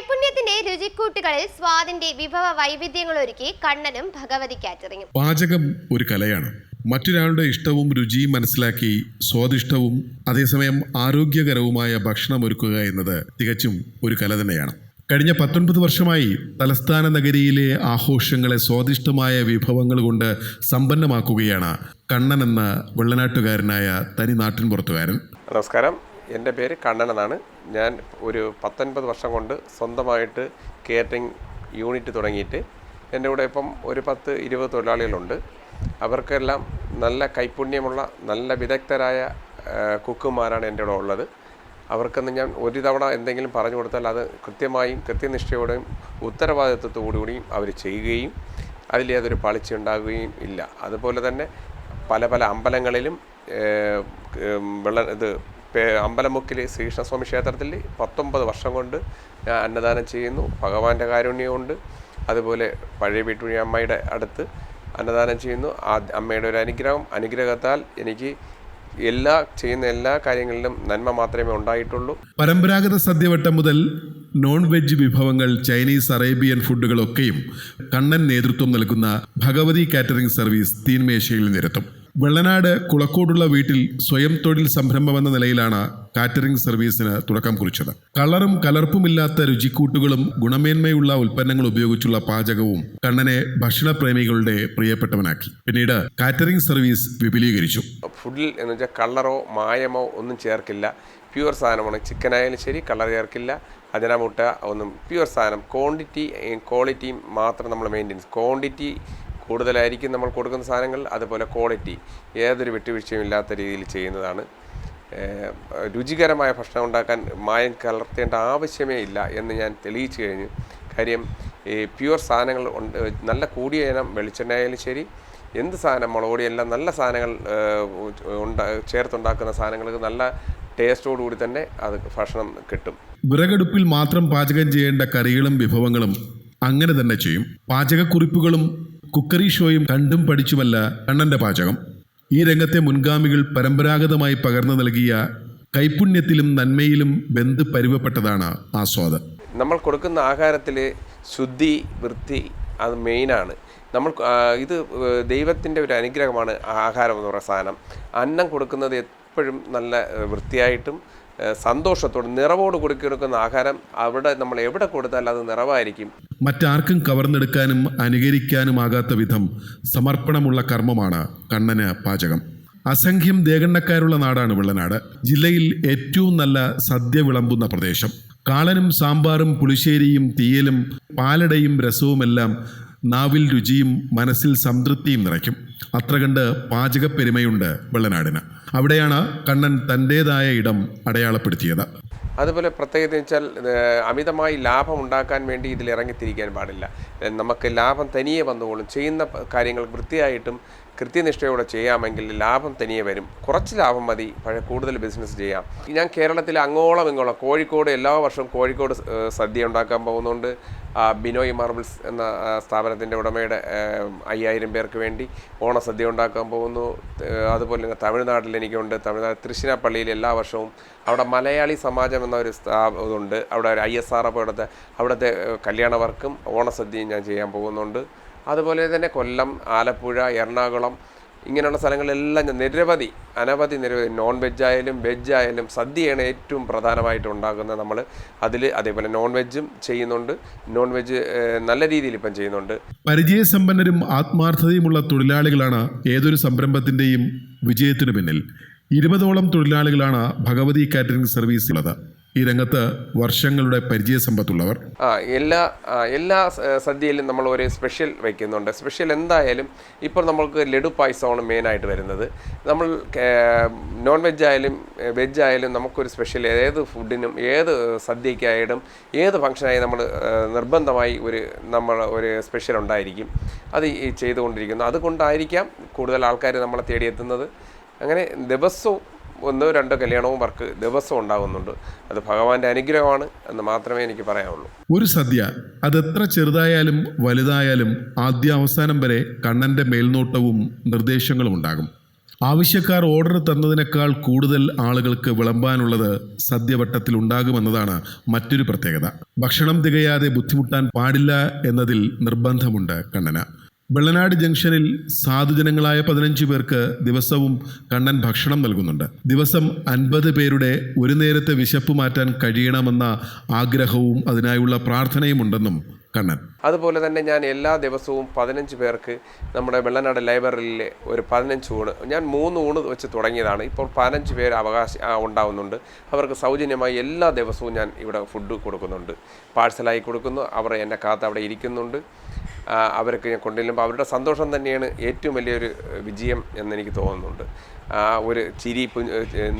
കൈപുണ്യത്തിന്റെ രുചിക്കൂട്ടുകളിൽ സ്വാദിന്റെ വിഭവ വൈവിധ്യങ്ങൾ ഒരുക്കി കണ്ണനും ഭഗവതി കാറ്ററിംഗും പാചകം ഒരു കലയാണ്. മറ്റൊരാളുടെ ഇഷ്ടവും രുചിയും മനസ്സിലാക്കി സ്വാദിഷ്ടവും അതേസമയം ആരോഗ്യകരവുമായ ഭക്ഷണം ഒരുക്കുക എന്നത് തികച്ചും ഒരു കല തന്നെയാണ്. കഴിഞ്ഞ പത്തൊൻപത് വർഷമായി തലസ്ഥാന നഗരിയിലെ ആഘോഷങ്ങളെ സ്വാദിഷ്ടമായ വിഭവങ്ങൾ കൊണ്ട് സമ്പന്നമാക്കുകയാണ് കണ്ണൻ എന്ന വെള്ളനാട്ടുകാരനായ തനി നാട്ടിൻപുറത്തുകാരൻ. നമസ്കാരം. എന്റെ പേര് കണ്ണൻ എന്നാണ്. ഞാൻ ഒരു പത്തൊൻപത് വർഷം കൊണ്ട് സ്വന്തമായിട്ട് കേറ്ററിംഗ് യൂണിറ്റ് തുടങ്ങിയിട്ട് എന്റെ കൂടെ ഇപ്പം ഒരു പത്ത് ഇരുപത് തൊഴിലാളികളുണ്ട്. അവർക്കെല്ലാം നല്ല കൈപുണ്യമുള്ള നല്ല വിദഗ്ധരായ കുക്കുമാരാണ് എന്റെ കൂടെ ഉള്ളത്. അവർക്കൊന്നും ഞാൻ ഒരു തവണ എന്തെങ്കിലും പറഞ്ഞു കൊടുത്താൽ അത് കൃത്യമായും കൃത്യനിഷ്ഠയോടെയും ഉത്തരവാദിത്വത്തോടുകൂടിയും അവർ ചെയ്യുകയും അതിൽ യാതൊരു പാളിച്ച ഉണ്ടാകുകയും ഇല്ല. അതുപോലെ തന്നെ പല പല അമ്പലങ്ങളിലും വെള്ള ഇത് അമ്പലമുക്കിൽ ശ്രീകൃഷ്ണസ്വാമി ക്ഷേത്രത്തിൽ പത്തൊമ്പത് വർഷം കൊണ്ട് ഞാൻ അന്നദാനം ചെയ്യുന്നു. ഭഗവാന്റെ കാരുണ്യമുണ്ട്. അതുപോലെ പഴയ വീട്ടുവഴി അമ്മയുടെ അടുത്ത് അന്നദാനം ചെയ്യുന്നു. ആ അമ്മയുടെ ഒരു അനുഗ്രഹം അനുഗ്രഹത്താൽ എനിക്ക് എല്ലാ ചെയ്യുന്ന എല്ലാ കാര്യങ്ങളിലും നന്മ മാത്രമേ ഉണ്ടായിട്ടുള്ളൂ. പരമ്പരാഗത സദ്യവട്ടം മുതൽ നോൺ വെജ് വിഭവങ്ങൾ ചൈനീസ് അറേബ്യൻ ഫുഡുകളൊക്കെയും കണ്ണൻ നേതൃത്വം നൽകുന്ന ഭഗവതി കാറ്ററിംഗ് സർവീസ് തീൻമേശയിൽ നിരത്തും. വെള്ളനാട് കുളക്കോടുള്ള വീട്ടിൽ സ്വയം തൊഴിൽ സംരംഭമെന്ന നിലയിലാണ് കാറ്ററിംഗ് സർവീസിന് തുടക്കം കുറിച്ചത്. കളറും കലർപ്പുമില്ലാത്ത രുചിക്കൂട്ടുകളും ഗുണമേന്മയുള്ള ഉൽപ്പന്നങ്ങൾ ഉപയോഗിച്ചുള്ള പാചകവും കണ്ണനെ ഭക്ഷണപ്രേമികളുടെ പ്രിയപ്പെട്ടവനാക്കി. പിന്നീട് കാറ്ററിംഗ് സർവീസ് വിപുലീകരിച്ചു. ഫുഡിൽ എന്ന് വെച്ചാൽ കളറോ മായമോ ഒന്നും ചേർക്കില്ല. പ്യുവർ സാധനമാണ്. ചിക്കൻ ആയാലും ശരി കളർ ചേർക്കില്ല. അതിനമുട്ട ഒന്നും പ്യുവർ സാധനം. ക്വാണ്ടിറ്റി ക്വാളിറ്റിയും മാത്രം നമ്മൾ മെയിന്റെയിൻസ് ക്വാണ്ടിറ്റി കൂടുതലായിരിക്കും നമ്മൾ കൊടുക്കുന്ന സാധനങ്ങൾ അതുപോലെ ക്വാളിറ്റി ഏതൊരു വിട്ടുവീഴ്ചയും ഇല്ലാത്ത രീതിയിൽ ചെയ്യുന്നതാണ്. രുചികരമായ ഭക്ഷണം ഉണ്ടാക്കാൻ മായം കലർത്തേണ്ട ആവശ്യമേ ഇല്ല എന്ന് ഞാൻ തെളിയിച്ചു കഴിഞ്ഞു. കാര്യം ഈ പ്യുവർ സാധനങ്ങൾ ഉണ്ട് നല്ല കൂടിയ ഇനം വെളിച്ചെണ്ണ ആയാലും ശരി എന്ത് സാധനം മുളകൊടി എല്ലാം നല്ല സാധനങ്ങൾ ഉണ്ടാ ചേർത്തുണ്ടാക്കുന്ന സാധനങ്ങൾക്ക് നല്ല ടേസ്റ്റോടുകൂടി തന്നെ അത് ഭക്ഷണം കിട്ടും. വിറകടുപ്പിൽ മാത്രം പാചകം ചെയ്യേണ്ട കറികളും വിഭവങ്ങളും അങ്ങനെ തന്നെ ചെയ്യും. പാചകക്കുറിപ്പുകളും കുക്കറി ഷോയും കണ്ടും പഠിച്ചുമല്ല കണ്ണന്റെ പാചകം. ഈ രംഗത്തെ മുൻഗാമികൾ പരമ്പരാഗതമായി പകർന്നു നൽകിയ കൈപുണ്യത്തിലും നന്മയിലും ബന്ധു പരിവപ്പെട്ടതാണ് ആസ്വാദം. നമ്മൾ കൊടുക്കുന്ന ആഹാരത്തിൽ ശുദ്ധി വൃത്തി അത് മെയിനാണ്. നമ്മൾ ഇത് ദൈവത്തിന്റെ ഒരു അനുഗ്രഹമാണ് ആഹാരം എന്ന് പറയുന്ന സാധനം. അന്നം കൊടുക്കുന്നത് എപ്പോഴും നല്ല വൃത്തിയായിട്ടും സന്തോഷത്തോടും നിറവോട് കൊടുക്കുന്ന ആഹാരം അവിടെ നമ്മൾ എവിടെ കൊടുത്താലും അത് നിറവായിരിക്കും. മറ്റാർക്കും കവർന്നെടുക്കാനും അനുകരിക്കാനുമാകാത്ത വിധം സമർപ്പണമുള്ള കർമ്മമാണ് കണ്ണന് പാചകം. അസംഖ്യം ദേഗണ്ണക്കാരുള്ള നാടാണ് വെള്ളനാട്. ജില്ലയിൽ ഏറ്റവും നല്ല സദ്യ വിളമ്പുന്ന പ്രദേശം. കാളനും സാമ്പാറും പുളിശ്ശേരിയും തീയലും പാലടയും രസവുമെല്ലാം നാവിൽ രുചിയും മനസ്സിൽ സംതൃപ്തിയും നിറയ്ക്കും. അത്ര കണ്ട് പാചകപ്പെരുമയുണ്ട് വെള്ളനാടിന്. അവിടെയാണ് കണ്ണൻ തന്റേതായ ഇടം അടയാളപ്പെടുത്തിയത്. അതുപോലെ പ്രത്യേകത വെച്ചാൽ അമിതമായി ലാഭം ഉണ്ടാക്കാൻ വേണ്ടി ഇതിൽ ഇറങ്ങിത്തിരിക്കാൻ പാടില്ല. നമുക്ക് ലാഭം തനിയെ വന്നുകൊള്ളും. ചെയ്യുന്ന കാര്യങ്ങൾ വൃത്തിയായിട്ടും കൃത്യനിഷ്ഠയോടെ ചെയ്യാമെങ്കിൽ ലാഭം തനിയെ വരും. കുറച്ച് ലാഭം മതി പക്ഷേ കൂടുതൽ ബിസിനസ് ചെയ്യാം. ഞാൻ കേരളത്തിൽ അങ്ങോളം ഇങ്ങോളം കോഴിക്കോട് എല്ലാ വർഷവും കോഴിക്കോട് സദ്യ ഉണ്ടാക്കാൻ പോകുന്നുണ്ട്. ബിനോയ് മാർബിൾസ് എന്ന സ്ഥാപനത്തിന്റെ ഉടമയുടെ അയ്യായിരം പേർക്ക് വേണ്ടി ഓണസദ്യ ഉണ്ടാക്കാൻ പോകുന്നു. അതുപോലെ തന്നെ തമിഴ്നാട്ടിൽ എനിക്കുണ്ട്. തമിഴ്നാട് തൃശ്ശിനാപ്പള്ളിയിൽ എല്ലാ വർഷവും അവിടെ മലയാളി സമാജം എന്നൊരു സ്ഥാ ഇതുണ്ട്. അവിടെ ഒരു ഐ എസ് ആർ അവിടുത്തെ അവിടുത്തെ കല്യാണ വർക്കും ഓണസദ്യയും ഞാൻ ചെയ്യാൻ പോകുന്നുണ്ട്. അതുപോലെ തന്നെ കൊല്ലം ആലപ്പുഴ എറണാകുളം ഇങ്ങനെയുള്ള സ്ഥലങ്ങളിലെല്ലാം ഞാൻ നിരവധി അനവധി നിരവധി നോൺ വെജ് ആയാലും വെജ് ആയാലും സദ്യയാണ് ഏറ്റവും പ്രധാനമായിട്ട് ഉണ്ടാക്കുന്നത് നമ്മൾ അതിൽ അതേപോലെ നോൺ വെജും ചെയ്യുന്നുണ്ട്. നോൺ വെജ് നല്ല രീതിയിൽ ഇപ്പം ചെയ്യുന്നുണ്ട്. പരിചയസമ്പന്നരും ആത്മാർത്ഥതയുമുള്ള തൊഴിലാളികളാണ് ഏതൊരു സംരംഭത്തിന്റെയും വിജയത്തിനു പിന്നിൽ. ഇരുപതോളം തൊഴിലാളികളാണ് ഭഗവതി കാറ്ററിംഗ് സർവീസ് ഉള്ളത് ഈ രംഗത്ത് വർഷങ്ങളുടെ പരിചയസമ്പത്തുള്ളവർ എല്ലാ എല്ലാ സദ്യയിലും നമ്മൾ ഒരു സ്പെഷ്യൽ വയ്ക്കുന്നുണ്ട് സ്പെഷ്യൽ എന്തായാലും ഇപ്പോൾ നമ്മൾക്ക് ലഡു പായസമാണ് മെയിനായിട്ട് വരുന്നത്. നമ്മൾ നോൺ വെജ് ആയാലും വെജ് ആയാലും നമുക്കൊരു സ്പെഷ്യൽ ഏത് ഫുഡിനും ഏത് സദ്യക്കായാലും ഏത് ഫംഗ്ഷനായി നമ്മൾ നിർബന്ധമായി ഒരു നമ്മൾ ഒരു സ്പെഷ്യൽ ഉണ്ടായിരിക്കും. അത് ചെയ്തുകൊണ്ടിരിക്കുന്നു. അതുകൊണ്ടായിരിക്കാം കൂടുതൽ ആൾക്കാർ നമ്മളെ തേടിയെത്തുന്നത്. അങ്ങനെ ദിവസവും ഒന്നോ രണ്ടോ കല്യാണവും വർക്ക് ദിവസം ഉണ്ടാകുന്നുണ്ട്. അത് ഭഗവാന്റെ അനുഗ്രഹമാണ് എന്ന് മാത്രമേ എനിക്ക് പറയാനുള്ളൂ ഒരു സദ്യ അത് എത്ര ചെറുതായാലും വലുതായാലും ആദ്യ അവസാനം വരെ കണ്ണന്റെ മേൽനോട്ടവും നിർദ്ദേശങ്ങളും ഉണ്ടാകും. ആവശ്യക്കാർ ഓർഡർ തന്നതിനേക്കാൾ കൂടുതൽ ആളുകൾക്ക് വിളമ്പാനുള്ളത് സദ്യവട്ടത്തിൽ ഉണ്ടാകുമെന്നതാണ് മറ്റൊരു പ്രത്യേകത. ഭക്ഷണം തികയാതെ ബുദ്ധിമുട്ടാൻ പാടില്ല എന്നതിൽ നിർബന്ധമുണ്ട് കണ്ണന. വെള്ളനാട് ജംഗ്ഷനിൽ സാധുജനങ്ങളായ പതിനഞ്ച് പേർക്ക് ദിവസവും കണ്ണൻ ഭക്ഷണം നൽകുന്നുണ്ട്. ദിവസം അൻപത് പേരുടെ ഒരു നേരത്തെ വിശപ്പ് മാറ്റാൻ കഴിയണമെന്ന ആഗ്രഹവും അതിനായുള്ള പ്രാർത്ഥനയും ഉണ്ടെന്നും കണ്ണൻ. അതുപോലെ തന്നെ ഞാൻ എല്ലാ ദിവസവും പതിനഞ്ച് പേർക്ക് നമ്മുടെ വെള്ളനാട് ലൈബ്രറിയിലെ ഒരു പതിനഞ്ച് ഊണ് ഞാൻ മൂന്ന് ഊണ് വെച്ച് തുടങ്ങിയതാണ്. ഇപ്പോൾ പതിനഞ്ച് പേര് അവകാശ ഉണ്ടാവുന്നുണ്ട്. അവർക്ക് സൗജന്യമായി എല്ലാ ദിവസവും ഞാൻ ഇവിടെ ഫുഡ് കൊടുക്കുന്നുണ്ട്. പാഴ്സലായി കൊടുക്കുന്നു. അവർ എന്നെ കാത്ത് അവിടെ ഇരിക്കുന്നുണ്ട്. അവർക്ക് ഞാൻ കൊണ്ടുവരുമ്പോൾ അവരുടെ സന്തോഷം തന്നെയാണ് ഏറ്റവും വലിയൊരു വിജയം എന്നെനിക്ക് തോന്നുന്നുണ്ട്. ആ ഒരു ചിരി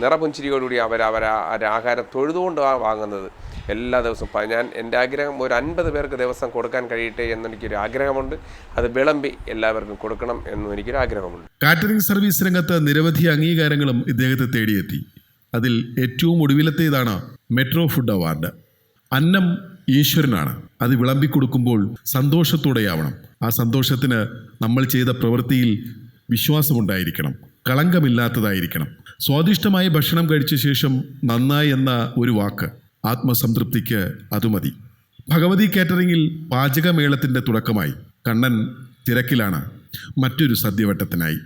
നിറപുഞ്ചിരിയോടുകൂടി അവർ അവർ ഒരു ആഹാരം തൊഴുതുകൊണ്ട് ആ വാങ്ങുന്നത് എല്ലാ ദിവസവും. ഞാൻ എന്റെ ആഗ്രഹം ഒരു അൻപത് പേർക്ക് ദിവസം കൊടുക്കാൻ കഴിയട്ടെ എന്നെനിക്കൊരു ആഗ്രഹമുണ്ട്. അത് വിളമ്പി എല്ലാവർക്കും കൊടുക്കണം എന്നും എനിക്കൊരു ആഗ്രഹമുണ്ട്. കാറ്ററിംഗ് സർവീസ് രംഗത്ത് നിരവധി അംഗീകാരങ്ങളും ഇദ്ദേഹത്തെ തേടിയെത്തി. അതിൽ ഏറ്റവും ഒടുവിലത്തേതാണ് മെട്രോ ഫുഡ് അവാർഡ്. അന്നം ഈശ്വരനാണ്. അത് വിളമ്പിക്കൊടുക്കുമ്പോൾ സന്തോഷത്തോടെയാവണം. ആ സന്തോഷത്തിന് നമ്മൾ ചെയ്ത പ്രവൃത്തിയിൽ വിശ്വാസമുണ്ടായിരിക്കണം. കളങ്കമില്ലാത്തതായിരിക്കണം. സ്വാദിഷ്ടമായ ഭക്ഷണം കഴിച്ച ശേഷം നന്നായി എന്ന ഒരു വാക്ക് ആത്മസംതൃപ്തിക്ക് അത് മതി. ഭഗവതി കാറ്ററിംഗിൽ പാചകമേളത്തിന്റെ തുടക്കമായി. കണ്ണൻ തിരക്കിലാണ്. മറ്റൊരു സദ്യവട്ടത്തിനായി.